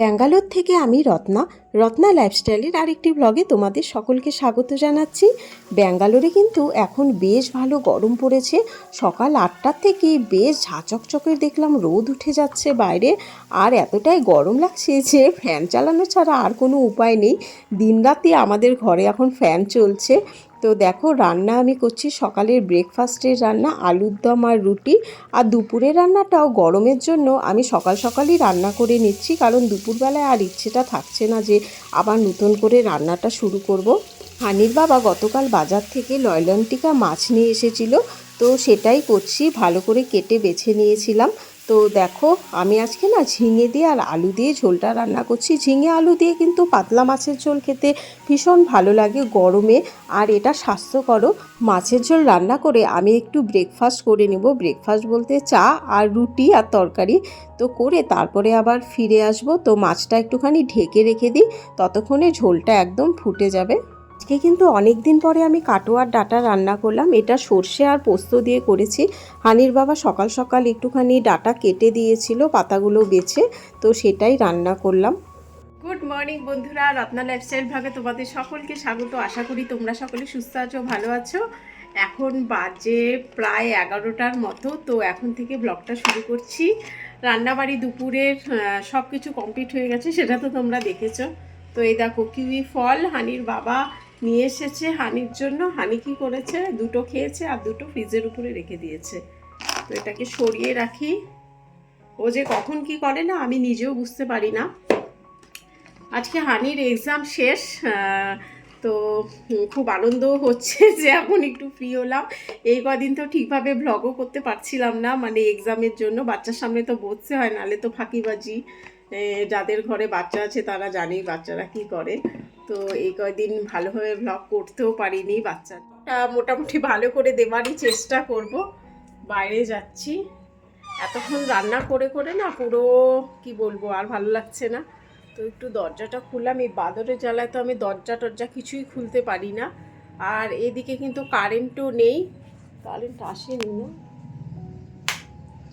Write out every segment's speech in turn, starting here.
ব্যাঙ্গালোর থেকে আমি রত্না রত্না লাইফস্টাইলের আরেকটি ব্লগে তোমাদের সকলকে স্বাগত জানাচ্ছি। ব্যাঙ্গালোরে কিন্তু এখন বেশ ভালো গরম পড়েছে। সকাল আটটার থেকে বেশ ঝাঁচকচকের দেখলাম রোদ উঠে যাচ্ছে বাইরে। আর এতটাই গরম লাগছে যে ফ্যান চালানো ছাড়া আর কোনো উপায় নেই। দিনরাতে আমাদের ঘরে এখন ফ্যান চলছে। তো দেখো, রান্না আমি করছি সকালের ব্রেকফাস্টের রান্না, আলুর দম আর রুটি। আর দুপুরের রান্নাটাও গরমের জন্য। আমি সকাল সকালই রান্না করে নিচ্ছি, কারণ দুপুরবেলায় আর ইচ্ছেটা থাকছে না যে আবার নতুন করে রান্নাটা শুরু করব। হানির বাবা গতকাল বাজার থেকে লয়লন্টিকা মাছ নিয়ে এসেছিল, তো সেটাই করছি, ভালো করে কেটে বেছে নিয়েছিলাম। তো দেখো, আমি আজকে না ঝিঙে দিয়ে আর আলু দিয়ে ঝোলটা রান্না করছি। ঝিঙে আলু দিয়ে কিন্তু পাতলা মাছের ঝোল খেতে ভীষণ ভালো লাগে গরমে। আর এটা স্বাস্থ্যকরও। মাছের ঝোল রান্না করে আমি একটু ব্রেকফাস্ট করে নেব। ব্রেকফাস্ট বলতে চা আর রুটি আর তরকারি। তো করে তারপরে আবার ফিরে আসব। তো মাছটা একটুখানি ঢেকে রেখে দিই। ততক্ষণে ঝোলটা একদম ফুটে যাবে। আজকে কিন্তু অনেক দিন পরে আমি কাটোয়ার ডাটা রান্না করলাম। এটা সর্ষে আর পোস্ত দিয়ে করেছি। হানির বাবা সকাল সকাল একটুখানি ডাটা কেটে দিয়েছিল, পাতাগুলো বেছে, তো সেটাই রান্না করলাম। গুড মর্নিং বন্ধুরা রত্না লাইফস্টাইল ভাগে তোমাদের সকলকে স্বাগত। আশা করি তোমরা সকলে সুস্থ আছো, ভালো আছো। এখন বাজে প্রায় এগারোটার মতো, তো এখন থেকে ব্লগটা শুরু করছি। রান্নাবাড়ি দুপুরের সব কিছু কমপ্লিট হয়ে গেছে, সেটা তো তোমরা দেখেছ। তো এই দেখো, কিউই ফল, হানির বাবা নিয়ে এসেছে হানির জন্য। হানি কি করেছে? দুটো খেয়েছে আর দুটো ফ্রিজের উপরে রেখে দিয়েছে। তো এটাকে সরিয়ে রাখি। ও যে কখন কি করে না, আমি নিজেও বুঝতে পারি না। আজকে হানির এক্সাম শেষ তো খুব আনন্দ হচ্ছে যে এখন একটু ফ্রি হলাম। এই কদিন তো ঠিকভাবে ভ্লগও করতে পারছিলাম না মানে এক্সামের জন্য। বাচ্চার সামনে তো বসতে হয় নাহলে তো ফাঁকিবাজি। যাদের ঘরে বাচ্চা আছে তারা জানেই বাচ্চারা কি করে। তো এই কয়দিন ভালোভাবে ভ্লগ করতেও পারিনি বাচ্চাটা মোটামুটি ভালো করে দেওয়ারই চেষ্টা করব। বাইরে যাচ্ছি। এতক্ষণ রান্না করে করে না পুরো, কি বলব, আর ভালো লাগছে না। তো একটু দরজাটা খুললাম। এই বাদরের জ্বালায় তো আমি দরজা টরজা কিছুই খুলতে পারি না। আর এদিকে কিন্তু কারেন্টও নেই। কারেন্ট আসেনি না।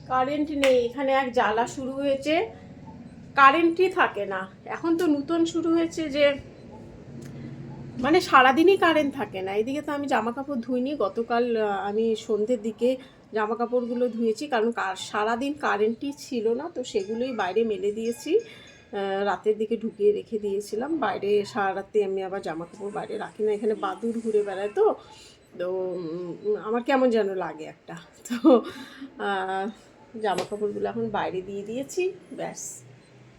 কারেন্ট নেই। এখানে এক জ্বালা শুরু হয়েছে। কারেন্টই থাকে না। এখন তো নতুন শুরু হয়েছে যে মানে সারাদিনই কারেন্ট থাকে না। এদিকে তো আমি জামা কাপড় ধুইনি, গতকাল আমি সন্ধ্যের দিকে জামা কাপড়গুলো ধুয়েছি, কারণ কার- সারাদিন কারেন্টই ছিল না, তো সেগুলোই বাইরে মেলে দিয়েছি। রাতের দিকে ঢুকিয়ে রেখে দিয়েছিলাম। বাইরে সারা রাতে আমি আবার জামা কাপড় বাইরে রাখি না। এখানে বাদুর ঘুরে বেড়ায় তো তো আমার কেমন যেন লাগে একটা। তো জামা কাপড়গুলো এখন বাইরে দিয়ে দিয়েছি, ব্যাস।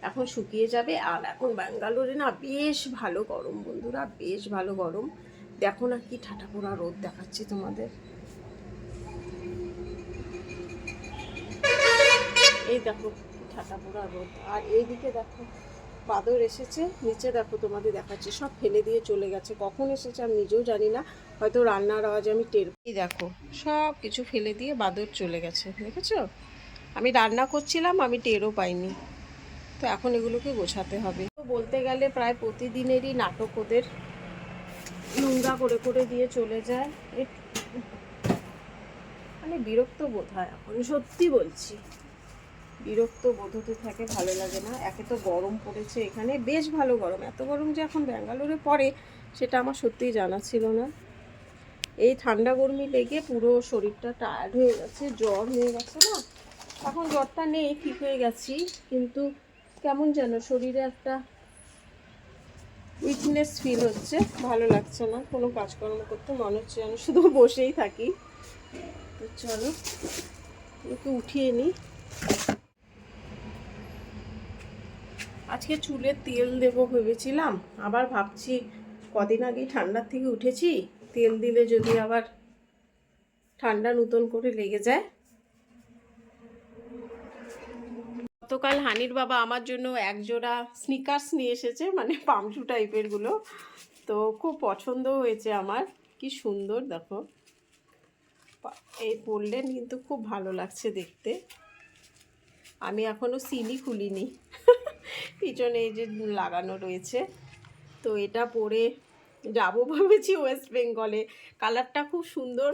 এখন শুকিয়ে যাবে আর এখন ব্যাঙ্গালোরে না বেশ ভালো গরম বন্ধুরা, বেশ ভালো গরম। দেখো না কি ঠাটা পোড়া রোদ দেখাচ্ছি তোমাদের। এই দেখো ঠাটা পোড়া রোদ। আর এইদিকে দেখো বাদর এসেছে, নিচে দেখো তোমাদের দেখাচ্ছে, সব ফেলে দিয়ে চলে গেছে। কখন এসেছে আমি নিজেও জানি না, হয়তো রান্নার আওয়াজ আমি টের দেখো, সব কিছু ফেলে দিয়ে বাদর চলে গেছে, দেখেছ? আমি রান্না করছিলাম, আমি টেরও পাইনি। তো এখন এগুলোকে গোছাতে হবে। তো বলতে গেলে প্রায় প্রতিদিনেরই নাটক ওদের নোংরা করে করে দিয়ে চলে যায়। মানে বিরক্ত বোধ হয় এখন, সত্যি বলছি। বিরক্ত বোধ হতে থাকে, ভালো লাগে না। একে তো গরম পড়েছে এখানে, বেশ ভালো গরম। এত গরম যে এখন ব্যাঙ্গালোরে পড়ে, সেটা আমার সত্যিই জানা ছিল না। এই ঠান্ডা গরমি লেগে পুরো শরীরটা টায়ার্ড হয়ে গেছে, জ্বর হয়ে গেছে না? এখন জ্বরটা নেই, ঠিক হয়ে গেছি। কিন্তু কেমন যেন শরীরে একটা উইকনেস ফিল হচ্ছে। ভালো লাগছে না। কোনো কাজকর্ম করতে মনে হচ্ছে যেন। শুধু বসেই থাকি। তো চলো, ওকে উঠিয়ে নিই। আজকে চুলে তেল দেব ভেবেছিলাম। আবার ভাবছি, কদিন আগেই ঠান্ডার থেকে উঠেছি। তেল দিলে যদি আবার ঠান্ডা নতুন করে লেগে যায়। গতকাল হানির বাবা আমার জন্য এক জোড়া স্নিকার্স নিয়ে এসেছে মানে পামশু টাইপেরগুলো। তো খুব পছন্দ হয়েছে আমার। কি সুন্দর, দেখো। এই পরলেন কিন্তু খুব ভালো লাগছে দেখতে। আমি এখনও সিলি খুলিনি। পিছনে এই যে লাগানো রয়েছে। তো এটা পরে যাব ভেবেছি ওয়েস্ট বেঙ্গলে কালারটা খুব সুন্দর।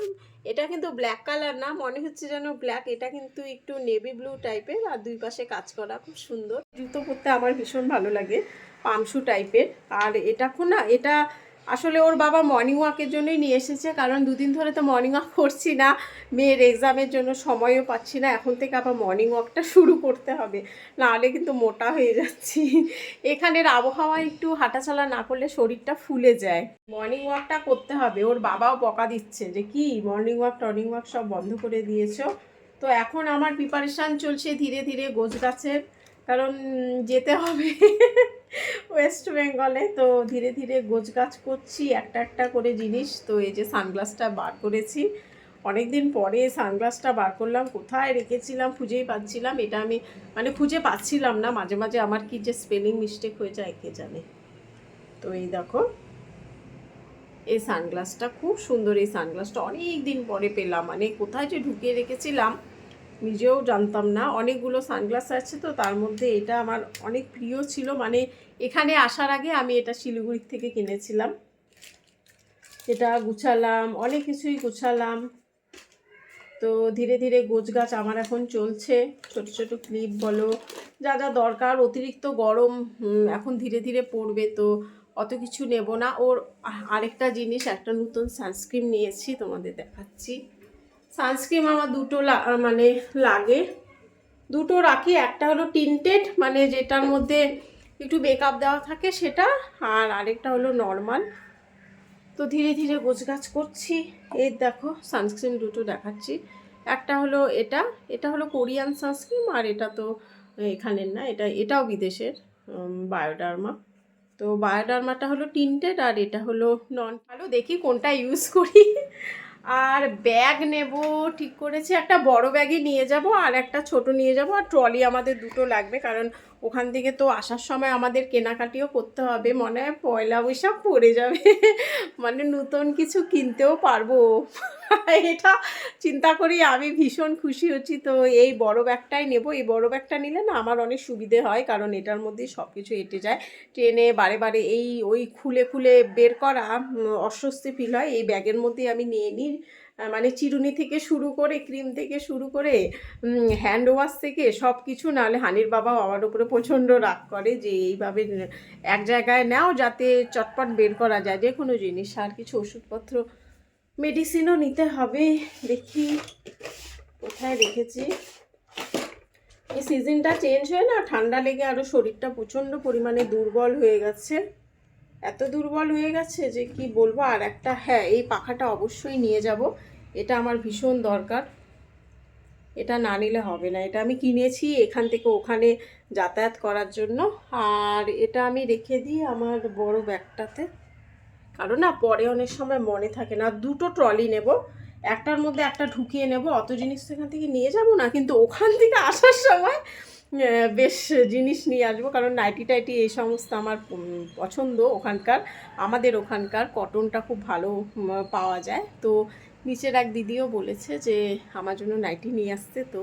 এটা কিন্তু ব্ল্যাক কালার না, মনে হচ্ছে যেন ব্ল্যাক এটা কিন্তু একটু নেভি ব্লু টাইপের আর দুই পাশে কাজ করা খুব সুন্দর। জুতো পরতে আমার ভীষণ ভালো লাগে পামশু টাইপের আর এটা না, এটা আসলে ওর বাবা মর্নিং ওয়াকের জন্যই নিয়ে এসেছে, কারণ দুদিন ধরে তো মর্নিং ওয়াক করছি না, মেয়ের এক্সামের জন্য সময়ও পাচ্ছি না, এখন থেকে আবার মর্নিং ওয়াকটা শুরু করতে হবে নাহলে কিন্তু মোটা হয়ে যাচ্ছি। এখানের আবহাওয়া একটু হাঁটাচলা না করলে শরীরটা ফুলে যায়। মর্নিং ওয়াকটা করতে হবে, ওর বাবাও বকা দিচ্ছে যে, কি মর্নিং ওয়াক টর্নিং ওয়াক সব বন্ধ করে দিয়েছ? তো এখন আমার প্রিপারেশান চলছে ধীরে ধীরে গোছ গাছের কারণ যেতে হবে ওয়েস্ট বেঙ্গলে তো ধীরে ধীরে গোছ গাছ করছি, একটা একটা করে জিনিস। তো এই যে সানগ্লাসটা বার করেছি। অনেক দিন পরে সানগ্লাসটা বার করলাম, কোথায় রেখেছিলাম খুঁজেই পাচ্ছিলাম। এটা আমি মানে খুঁজে পাচ্ছিলাম না। মাঝে মাঝে আমার কি যে স্পেলিং মিস্টেক হয়ে যায়, কে জানে। তো এই দেখো, এই সানগ্লাসটা খুব সুন্দর, এই সানগ্লাসটা অনেক দিন পরে পেলাম। মানে কোথায় যে ঢুকিয়ে রেখেছিলাম নিজেও জানতাম না। অনেকগুলো সানগ্লাস আছে তো, তার মধ্যে এটা আমার অনেক প্রিয় ছিল। মানে এখানে আসার আগে আমি এটা শিলিগুড়ির থেকে কিনেছিলাম। এটা গুছালাম, অনেক কিছুই গুছালাম। তো ধীরে ধীরে গোছ গাছ আমার এখন চলছে। ছোট ছোট ক্লিপ বলো, যা যা দরকার, অতিরিক্ত গরম এখন ধীরে ধীরে পড়বে তো অত কিছু নেব না। ওর আরেকটা জিনিস, একটা নতুন সানস্ক্রিন নিয়েছি, তোমাদের দেখাচ্ছি। সানস্ক্রিন আমার দুটো মানে লাগে। দুটো রাখি, একটা হলো টিন্টেড মানে যেটার মধ্যে একটু মেকআপ দেওয়া থাকে সেটা, আর আরেকটা হলো নর্মাল তো ধীরে ধীরে গোছগাছ করছি। এই দেখো সানস্ক্রিন দুটো দেখাচ্ছি। একটা হলো এটা এটা হলো কোরিয়ান সানস্ক্রিন আর এটা তো এখানের না, এটা, এটাও বিদেশের বায়োডার্মা তো বায়োডার্মাটা হলো টিন্টেড আর এটা হলো নন ভালো দেখি কোনটা ইউজ করি। আর ব্যাগ নেব, ঠিক করেছি। একটা বড় ব্যাগই নিয়ে যাব আর একটা ছোট নিয়ে যাব। আর ট্রলি আমাদের দুটো লাগবে, কারণ ওখান থেকে তো আসার সময় আমাদের কেনাকাটিও করতে হবে। মনে হয় পয়লা বৈশাখ পড়ে যাবে। মানে নতুন কিছু কিনতেও পারব। এটা চিন্তা করি আমি ভীষণ খুশি হচ্ছি। তো এই বড় ব্যাগটাই নেব। এই বড় ব্যাগটা নিলে না আমার অনেক সুবিধে হয়, কারণ এটার মধ্যেই সব কিছু এঁটে যায়। ট্রেনে বারে বারে এই ওই খুলে খুলে বের করা অস্বস্তি ফিল হয়। এই ব্যাগের মধ্যেই আমি নিয়ে নিই। মানে চিরুনি থেকে শুরু করে, ক্রিম থেকে শুরু করে হ্যান্ড ওয়াশ থেকে সব কিছু নাহলে হানির বাবাও আমার উপরে প্রচণ্ড রাগ করে যে এইভাবে এক জায়গায় নাও যাতে চটপট বের করা যায়। যে কোনো জিনিস, আর কিছু ওষুধপত্র মেডিসিনও নিতে হবে। দেখি কোথায় রেখেছি। এই সিজনটা চেঞ্জ হয়ে না, ঠান্ডা লেগে আরও শরীরটা প্রচণ্ড পরিমাণে দুর্বল হয়ে গেছে। এত দুর্বল হয়ে গেছে যে কি বলব? আর একটা হ্যাঁ এই পাখাটা অবশ্যই নিয়ে যাব। এটা আমার ভীষণ দরকার। এটা না নিলে হবে না। এটা আমি কিনেছি এখান থেকে ওখানে যাতায়াত করার জন্য। আর এটা আমি রেখে দিই আমার বড় ব্যাগটাতে। কারণ না, পরে অনেক সময় মনে থাকে না। দুটো ট্রলি নেব। একটার মধ্যে একটা ঢুকিয়ে নেব। অত জিনিস তো এখান থেকে নিয়ে যাব না। কিন্তু ওখান থেকে আসার সময় বেশ জিনিস নিয়ে আসব, কারণ নাইটি টাইটি এই সমস্ত আমার পছন্দ ওখানকার। আমাদের ওখানকার কটনটা খুব ভালো পাওয়া যায়। তো নিচের এক দিদিও বলেছে যে, আমার জন্য নাইটি নিয়ে আসতে। তো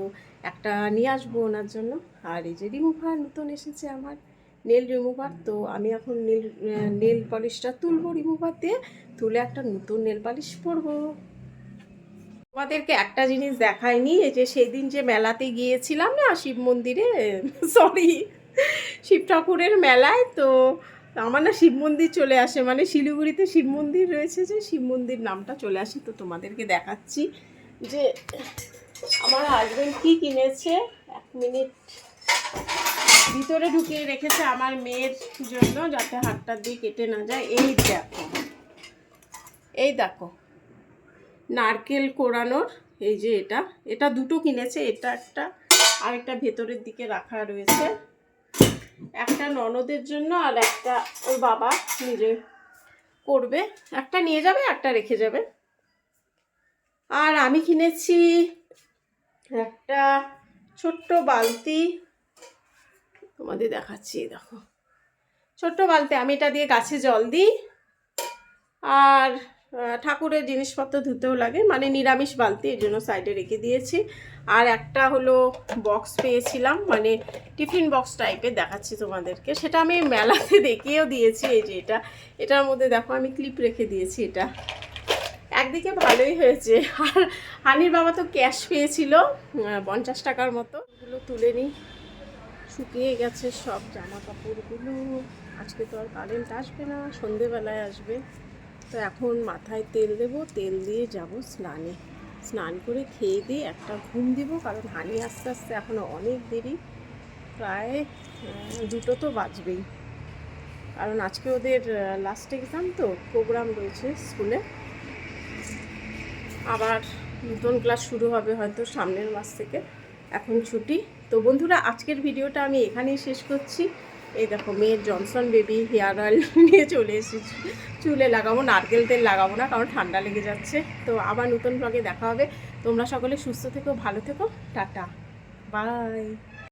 একটা নিয়ে আসব ওনার জন্য। আর এই যে রিমুভার নতুন এসেছে আমার, নেল রিমুভার। তো আমি এখন নীল নেল পলিশটা তুলবো রিমুভার দিয়ে। তুলে একটা নতুন নেল পালিশ পরবো। তোমাদেরকে একটা জিনিস দেখায়নি এই যে সেদিন যে মেলাতে গিয়েছিলাম না, শিব মন্দিরে সরি শিব ঠাকুরের মেলায়, তো আমার না শিব মন্দির চলে আসে মানে শিলিগুড়িতে শিব মন্দির রয়েছে যে, শিব মন্দির নামটা চলে আসে, তো তোমাদেরকে দেখাচ্ছি যে আমার হাজবেন্ড কি কিনেছে, এক মিনিট। ভিতরে ঢুকিয়ে রেখেছে আমার মেয়ের জন্য, যাতে হাতটা দিয়ে কেটে না যায়। এই দেখো এই দেখো। নারকেল কোরানোর, এই যে এটা এটা দুটো কিনেছে, এটা একটা আর একটা ভেতরের দিকে রাখা রয়েছে। একটা ননদের জন্য আর একটা ওর বাবা নিজে করবে। একটা নিয়ে যাবে, একটা রেখে যাবে। আর আমি কিনেছি একটা ছোট্ট বালতি। তোমাদের দেখাচ্ছি দেখো। ছোট্ট বালতি, আমি এটা দিয়ে গাছে জল দিই। আর ঠাকুরের জিনিসপত্র ধুতেও লাগে মানে নিরামিষ বালতি, এই জন্য সাইডে রেখে দিয়েছি। আর একটা হলো বক্স পেয়েছিলাম মানে টিফিন বক্স টাইপের দেখাচ্ছি তোমাদেরকে। সেটা আমি মেলাতে দেখিয়েও দিয়েছি, এই যে এটা। এটার মধ্যে দেখো, আমি ক্লিপ রেখে দিয়েছি এটা। একদিকে ভালোই হয়েছে। আর হানির বাবা তো ক্যাশ পেয়েছিল পঞ্চাশ টাকার মতো। ওগুলো তুলে নিই। শুকিয়ে গেছে সব জামা কাপড়গুলো আজকে তো আর কারেন্ট আসবে না, সন্ধেবেলায় আসবে। তো এখন মাথায় তেল দেবো, তেল দিয়ে যাব স্নানে। স্নান করে খেয়ে দিয়ে একটা ঘুম দিব, কারণ হানি আস্তে আস্তে এখনও অনেক দেরি। প্রায় দুটো তো বাজবেই। কারণ আজকে ওদের লাস্ট এক্সাম তো প্রোগ্রাম রয়েছে স্কুলে। আবার নতুন ক্লাস শুরু হবে হয়তো সামনের মাস থেকে। এখন ছুটি। তো বন্ধুরা, আজকের ভিডিওটা আমি এখানেই শেষ করছি। এই দেখো, মেয়ের জনসন বেবি হেয়ার অয়েল নিয়ে চলে এসেছি। চুলে লাগাবো, নারকেল তেল লাগাবো না, কারণ ঠান্ডা লেগে যাচ্ছে। তো আবার নতুন ব্লগে দেখা হবে। তোমরা সকলে সুস্থ থেকো, ভালো থেকো। টাটা। বাই